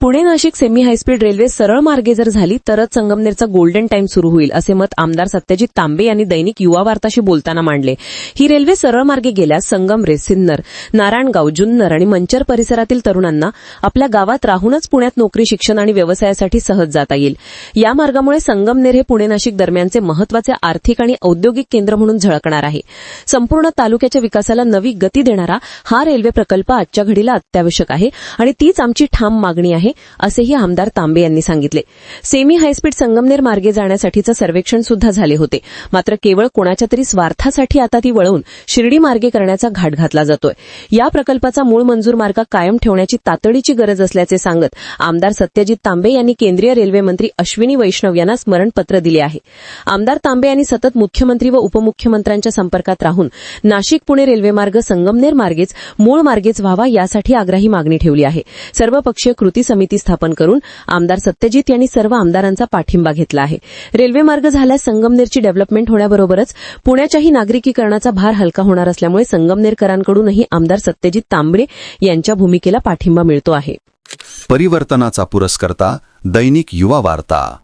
Pune Nashik semi high speed railway सरळ मार्गे जर झाली तरच संगमनेरचा गोल्डन टाइम सुरू होईल असे मत आमदार सत्यजित तांबे यांनी दैनिक युवा वार्ताशी बोलताना मांडले. ही रेल्वे सरळ मार्गे गेल्यास संगमरे सिन्नर नारायणगाव जुन्नर आणि मंचर परिसरातील तरुणांना आपल्या गावात राहूनच पुण्यात नोकरी शिक्षण आणि व्यवसायासाठी सहज जाता येईल. या मार्गामुळे संगमनेर हे पुणे नाशिक दरम्यानचे महत्त्वाचे आर्थिक आणि औद्योगिक केंद्र म्हणून झळकणार आहे. संपूर्ण तालुक्याच्या विकासाला नवी गती देणारा हा रेल्वे प्रकल्प आजच्या घडीला अत्यावश्यक आहे आणि तीच आमची ठाम मागणी आहे. असेही आमदार तांबे यांनी सांगितले. सेमी हायस्पीड संगमनेर मार्गे जाण्यासाठीचं सर्वेक्षण सुद्धा झाले होते. मात्र केवळ कोणाच्या तरी स्वार्थासाठी आता ती वळवून शिर्डी मार्गे करण्याचा घाट घातला जातोय. या प्रकल्पाचा मूळ मंजूर मार्ग कायम ठेवण्याची तातडीची गरज असल्याचे सांगत आमदार सत्यजित तांबे यांनी केंद्रीय रेल्वे मंत्री अश्विनी वैष्णव यांना स्मरणपत्र दिले आहे. आमदार तांबे यांनी सतत मुख्यमंत्री व उपमुख्यमंत्र्यांच्या संपर्कात राहून नाशिक पुणे रेल्वेमार्ग संगमनेर मार्गेच मूळ मार्गेच व्हावा यासाठी आग्रही मागणी ठेवली आहे. सर्वपक्षीय कृती समिती स्थापन करून आमदार सत्यजित यांनी सर्व आमदारांचा पाठिंबा घेतला आहे. रेल्वेमार्ग झाल्यास संगमनेरची डेव्हलपमेंट होण्याबरोबरच पुण्याच्याही नागरिकीकरणाचा भार हलका होणार असल्यामुळे संगमनेरकरांकडूनही आमदार सत्यजित तांबडे यांच्या भूमिकेला पाठिंबा मिळतो आहे. परिवर्तनाचा पुरस्कर्ता दैनिक युवा वार्ता.